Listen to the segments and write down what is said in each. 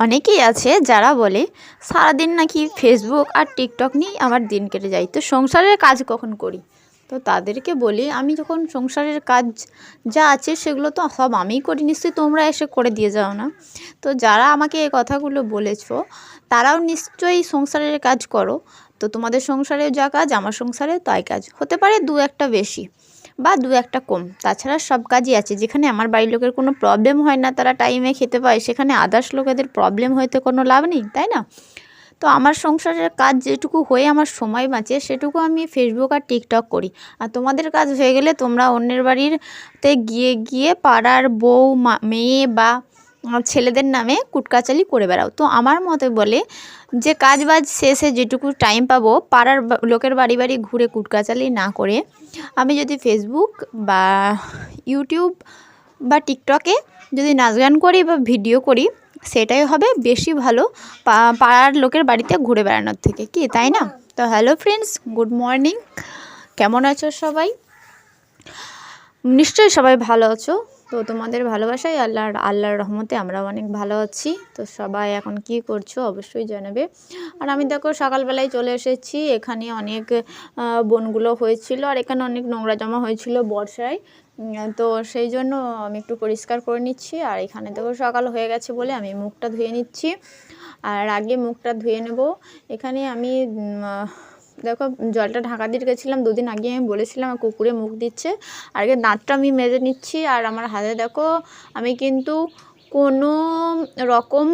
অনেকেই আছে যারা বলে, সারাদিন নাকি ফেসবুক আর টিকটক নিয়েই আমার দিন কেটে যায়। তো সংসারের কাজ কখন করি? তো তাদেরকে বলি, আমি যখন সংসারের কাজ যা আছে সেগুলো তো সব আমিই করি। নিশ্চয়ই তোমরা এসে করে দিয়ে যাও না? তো যারা আমাকে এই কথাগুলো বলেছ, তারাও নিশ্চয়ই সংসারের কাজ করো। তো তোমাদের সংসারে যা কাজ, আমার সংসারে তাই কাজ। হতে পারে দু একটা বেশি। বা দু একটা কম। তাছাড়া সব কাজই আছে। যেখানে আমার বাড়ির লোকের কোনো প্রবলেম হয় না, তারা টাইমে খেতে পায়, সেখানে আদার্স লোকেদের প্রবলেম হয়তো কোনো লাভ নেই, তাই না? তো আমার সংসারের কাজ যেটুকু হয়ে আমার সময় বাঁচে, সেটুকু আমি ফেসবুক আর টিকটক করি। আর তোমাদের কাজ হয়ে গেলে তোমরা অন্যের বাড়িরতে গিয়ে গিয়ে পাড়ার বউ মেয়ে বা ছেলেদের নামে কুটকাচালি করে বেড়াও। তো আমার মতে বলে যে কাজ বাজ শেষে যেটুকু টাইম পাবো, পাড়ার লোকের বাড়ি বাড়ি ঘুরে কুটকাচালি না করে আমি যদি ফেসবুক বা ইউটিউব বা টিকটকে যদি নাচ গান করি বা ভিডিও করি, সেটাই হবে বেশি ভালো পাড়ার লোকের বাড়িতে ঘুরে বেড়ানোর থেকে। কি, তাই না? তো হ্যালো ফ্রেন্ডস গুড মর্নিং কেমন আছো সবাই? নিশ্চয়ই সবাই ভালো আছো। তো তোমাদের ভালোবাসাই আল্লাহর আল্লাহর রহমতে আমরাও অনেক ভালো আছি। তো সবাই এখন কি করছ অবশ্যই জানাবে। আর আমি দেখো সকালবেলায় চলে এসেছি, এখানে অনেক বনগুলো হয়েছিল আর এখানে অনেক নোংরা জমা হয়েছিল বর্ষায়। তো সেই জন্য আমি একটু পরিষ্কার করে নিচ্ছি। আর এখানে দেখো সকাল হয়ে গেছে বলে আমি মুখটা ধুয়ে নিচ্ছি। আর আগে মুখটা ধুয়ে নেব। এখানে আমি দেখো জলটা ঢাকা দিয়ে রেখেছিলাম, দুদিন আগে আমি বলেছিলাম কুকুরে মুখ দিচ্ছে। আর আগে দাঁতটা আমি মেজে নিচ্ছি, আর আমার হাতে দেখো, আমি কিন্তু কোনো রকম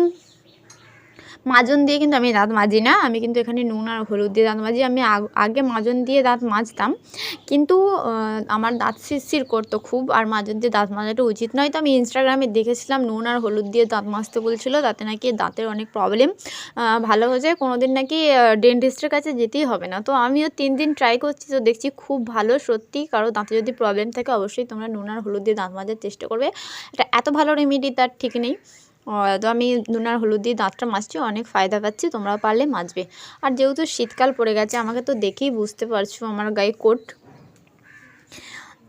মাজন দিয়ে কিন্তু আমি দাঁত মাজি না। আমি কিন্তু এখানে নুন আর হলুদ দিয়ে দাঁত মাজি। আমি আগে মাজন দিয়ে দাঁত মাজতাম। কিন্তু আমার দাঁত শিরশির করতো খুব। আর মাজন দিয়ে দাঁত মাজাটা উচিত নয়। তো আমি ইনস্টাগ্রামে দেখেছিলাম, নুন আর হলুদ দিয়ে দাঁত মাজতে বলছিল। তাতে নাকি দাঁতের অনেক প্রবলেম ভালো হয়ে যায়। কোনো দিন নাকি ডেন্টিস্টের কাছে যেতেই হবে না। তো আমিও তিন দিন ট্রাই করছি। তো দেখছি খুব ভালো, সত্যি। কারও দাঁতে যদি প্রবলেম থাকে, অবশ্যই তোমরা নুন আর হলুদ দিয়ে দাঁত মাজার চেষ্টা করবে। এটা এত ভালো রেমেডি তার ঠিক নেই। তো আমি নুনার হলুদ দিয়ে দাঁতটা মাজছি, অনেক ফায়দা পাচ্ছি তোমরা পারলে মাজবে। আর যেহেতু শীতকাল পড়ে গেছে, আমাকে তো দেখেই বুঝতে পারছ, আমার গায়ে কোট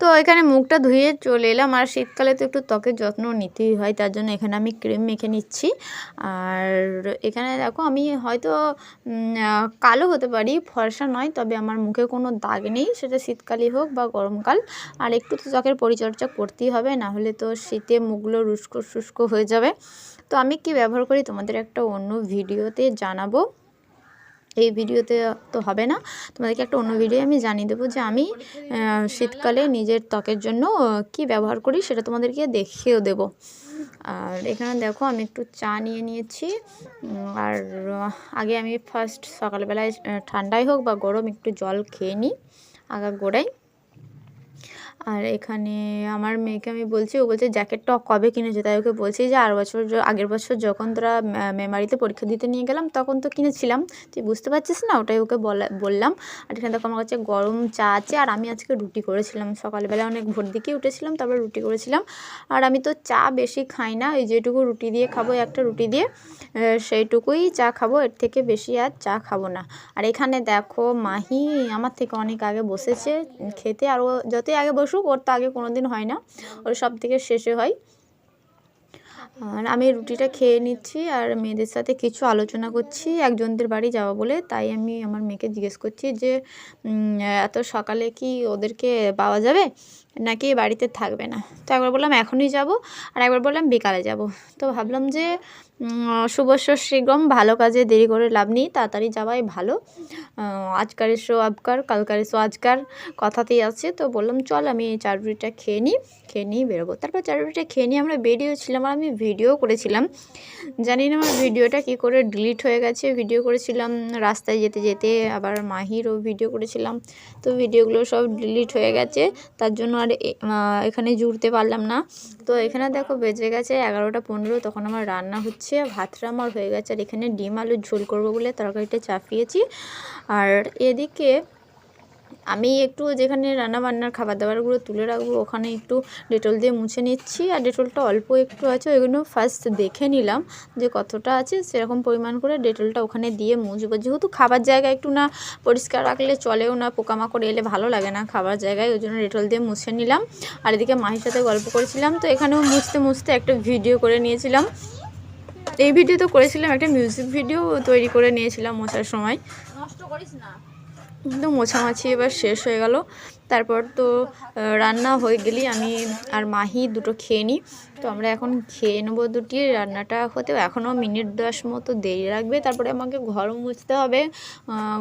তো এখানে মুখটা ধুয়ে চলে এলাম। আর শীতকালে তো একটু ত্বকের যত্ন নিতেই হয়, তার জন্য এখানে আমি ক্রিম মেখে নিচ্ছি। আর এখানে দেখো আমি হয়তো কালো হতে পারি, ফর্সা নয়, তবে আমার মুখে কোনো দাগ নেই। সেটা শীতকালই হোক বা গরমকাল। আর একটু তো ত্বকের পরিচর্যা করতেই হবে, না হলে তো শীতে মুখগুলো রুস্কো শুষ্ক হয়ে যাবে। তো আমি কি ব্যবহার করি তোমাদের একটা অন্য ভিডিওতে জানাব। এই ভিডিওতে তো হবে না। তোমাদেরকে একটা অন্য ভিডিও আমি জানিয়ে দেবো যে আমি শীতকালে নিজের ত্বকের জন্য কি ব্যবহার করি সেটা তোমাদেরকে দেখিয়েও দেবো। আর এখানে দেখো আমি একটু চা নিয়ে নিয়েছি। আর আগে আমি ফার্স্ট সকালবেলায় ঠান্ডাই হোক বা গরম একটু জল খেয়ে নিই, আগা গোড়ায় আর এখানে আমার মেয়েকে আমি বলছি, ও বলছে জ্যাকেটটা কবে কিনেছে? তাই ওকে বলছি যে, আর বছর আগের বছর যখন তোরা মেমারিতে পরীক্ষা দিতে নিয়ে গেলাম, তখন তো কিনেছিলাম। তুই বুঝতে পারছিস না? ওটাই ওকে বলা, বললাম। আর এখানে দেখো, আমার কাছে গরম চা আছে, আর আমি আজকে রুটি করেছিলাম। সকালবেলা অনেক ভোর দিকে উঠেছিলাম, তারপরে রুটি করেছিলাম। আর আমি তো চা বেশি খাই না, এই যেটুকু রুটি দিয়ে খাব একটা রুটি দিয়ে সেইটুকুই চা খাব। এর থেকে বেশি আর চা খাব না। আর এখানে দেখো, মাহি আমার থেকে অনেক আগে বসেছে খেতে, আর ও যতই আগে বসুক, ওর তো আগে কোনো দিন হয় না। ওর সব থেকে শেষে হয়। আর আমি রুটিটা খেয়ে নিচ্ছি আর মেয়েদের সাথে কিছু আলোচনা করছি, একজনদের বাড়ি যাওয়া বলে। তাই আমি আমার মেয়েকে জিজ্ঞেস করছি যে এত সকালে কি ওদেরকে পাওয়া যাবে? নাকি বাড়িতে থাকবে না। তো একবার বললাম, এখনই যাব। আর একবার বললাম, বিকালে যাব। তো ভাবলাম যে শুভস্য শীঘ্রম ভালো কাজে দেরি করে লাভ নেই, তাড়াতাড়ি যাওয়াই ভালো। আজকার এসো আবকার, কালকার এসো আজকার কথাতেই আছে। তো বললাম, চল আমি এই চার রুটিটা খেয়ে নিই, খেয়ে নিয়ে বেরোবো। তারপর চার রুটিটা খেয়ে নিয়ে আমরা বেরিয়েছিলাম আর আমি ভিডিও করেছিলাম। জানি না আমার ভিডিওটা কী করে ডিলিট হয়ে গেছে। ভিডিও করেছিলাম রাস্তায় যেতে যেতে, আবার মাহিরও ভিডিও করেছিলাম। তো ভিডিওগুলো সব ডিলিট হয়ে গেছে। তার জন্য আর আহ, এখানে জুড়তে পারলাম না। তো এখানে দেখো বেজে গেছে এগারোটা পনেরো তখন আমার রান্না হচ্ছে ভাতটা আমার হয়ে গেছে আর এখানে ডিম আলুর ঝোল করব বলে তরকারিটা চাপিয়েছি। আর এদিকে আমি একটু যেখানে রান্না বান্নার খাবার দাবারগুলো তুলে রাখব, ওখানে একটু ডেটল দিয়ে মুছে নিচ্ছি। আর ডেটলটা অল্প একটু আছে, ওইগুলো ফার্স্ট দেখে নিলাম যে কতটা আছে। সেরকম পরিমাণ করে ডেটলটা ওখানে দিয়ে মুছবো। যেহেতু খাবার জায়গা একটু না পরিষ্কার রাখলে চলেও না, পোকামাকড় এলে ভালো লাগে না খাবার জায়গায়, ওই জন্য ডেটল দিয়ে মুছে নিলাম। আর এদিকে মাহির সাথে গল্প করেছিলাম, তো এখানেও মুছতে মুছতে একটা ভিডিও করে নিয়েছিলাম। এই ভিডিও তো করেছিলাম একটা মিউজিক ভিডিও তৈরি করে নিয়েছিলাম মশার সময়। নষ্ট করিস না। কিন্তু মোছামাছি এবার শেষ হয়ে গেল তারপর তো রান্না হয়ে গেলেই আমি আর মাহি দুটো খেয়ে নিই। তো আমরা এখন খেয়ে নেব দুটি, রান্নাটা হতে এখনও মিনিট দশ মতো দেরি লাগবে। তারপরে আমাকে ঘর মুছতে হবে।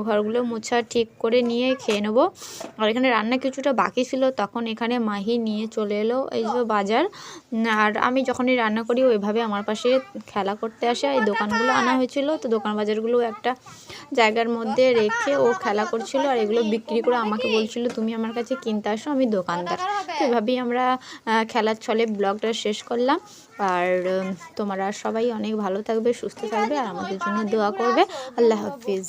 ঘরগুলো মোছা ঠিক করে নিয়ে খেয়ে নেব। আর এখানে রান্না কিছুটা বাকি ছিল, তখন এখানে মাহি নিয়ে চলে এলো এই যে বাজার। আর আমি যখনই রান্না করি ওইভাবে আমার পাশে খেলা করতে আসে। এই দোকানগুলো আনা হয়েছিল, তো দোকান বাজারগুলো একটা জায়গার মধ্যে রেখে ও খেলা করছিল। আর এগুলো বিক্রি করে আমাকে বলছিল, তুমি আমার কাছে কিনতে আসো আমি দোকানদার। তো এভাবেই আমরা খেলার ছলে ব্লগটা শেষ করলাম। আর তোমরা সবাই অনেক ভালো থাকবে সুস্থ থাকবে আর আমাদের জন্য দোয়া করবে। আল্লাহ হাফিজ।